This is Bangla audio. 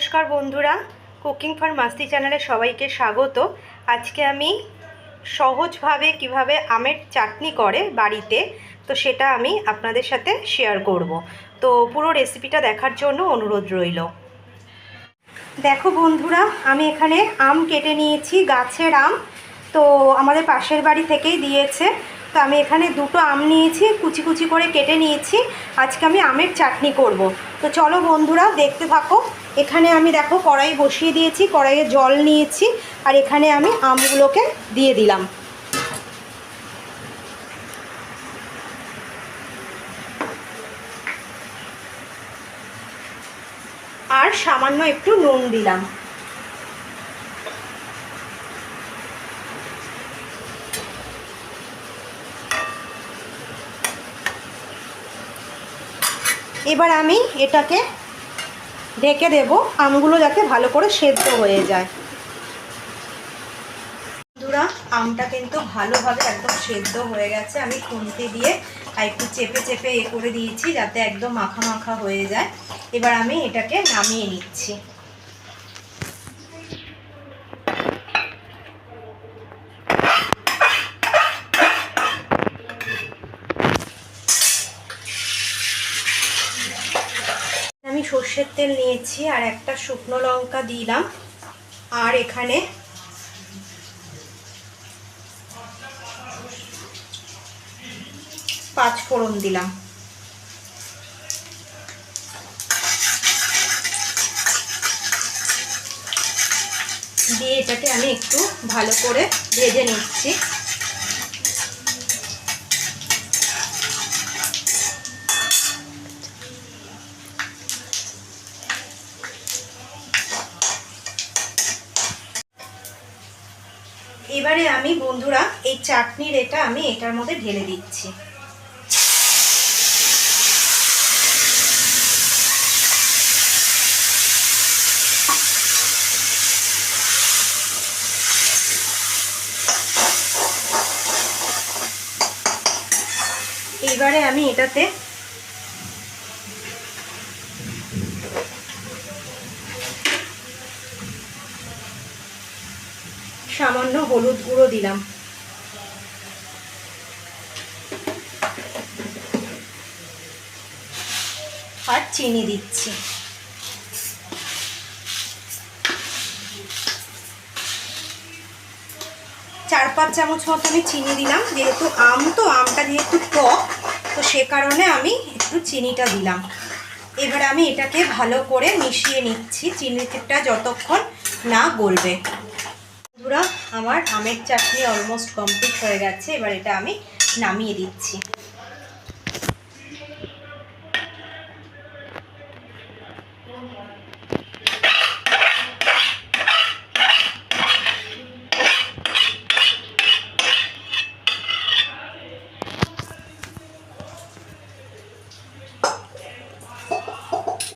নমস্কার বন্ধুরা কুকিং ফর মাস্তি চ্যানেলে সবাইকে স্বাগত। আজকে আমি সহজভাবে কীভাবে আমের চাটনি করে বাড়িতে, তো সেটা আমি আপনাদের সাথে শেয়ার করব। তো পুরো রেসিপিটা দেখার জন্য অনুরোধ রইল। দেখো বন্ধুরা, আমি এখানে আম কেটে নিয়েছি, গাছের আম। তো আমাদের পাশের বাড়ি থেকেই দিয়েছে। তো আমি এখানে দুটো আম নিয়েছি, কুচি কুচি করে কেটে নিয়েছি। আজকে আমি আমের চাটনি করব। তো চলো বন্ধুরা, দেখতে থাকো। এখানে আমি দেখো কড়াই বসিয়ে দিয়েছি, কড়াইয়ে জল নিয়েছি, আর এখানে আমি আমগুলোকে দিয়ে দিলাম। আর সামান্য একটু নুন দিলাম। এবার আমি এটাকে ঢেকে দেব, আমগুলো যাতে ভালো করে সেদ্ধ হয়ে যায়। বন্ধুরা, আমটা কিন্তু ভালোভাবে একদম সেদ্ধ হয়ে গেছে। আমি খুন্তি দিয়ে একটু চেপে চেপে এ করে দিয়েছি যাতে একদম মাখা মাখা হয়ে যায়। এবার আমি এটাকে নামিয়ে নিচ্ছি। আমি সর্ষের তেল নিয়েছি আর একটা শুকনো লঙ্কা দিলাম। আর এখানে পাঁচ ফোড়ন দিলাম। দিয়ে এটাকে আমি একটু ভালো করে ভেজে নিচ্ছি। এবারে আমি বন্ধুরা এই চাটনির এটা আমি এটার মধ্যে ঢেলে দিচ্ছি। এবারে আমি এটাতে সামান্য হলুদ গুঁড়ো দিলাম। আর চিনি দিচ্ছি। চার পাঁচ চামচ মতো আমি চিনি দিলাম, যেহেতু আম তো, আমটা যেহেতু টক, তো সে কারণে আমি একটু চিনিটা দিলাম। এবার আমি এটাকে ভালো করে মিশিয়ে নিচ্ছি, চিনিটা যতক্ষণ না গলবে। বন্ধুরা আমার আমের চাটনি অলমোস্ট কমপ্লিট হয়ে গেছে। এবার এটা আমি নামিয়ে দিচ্ছি।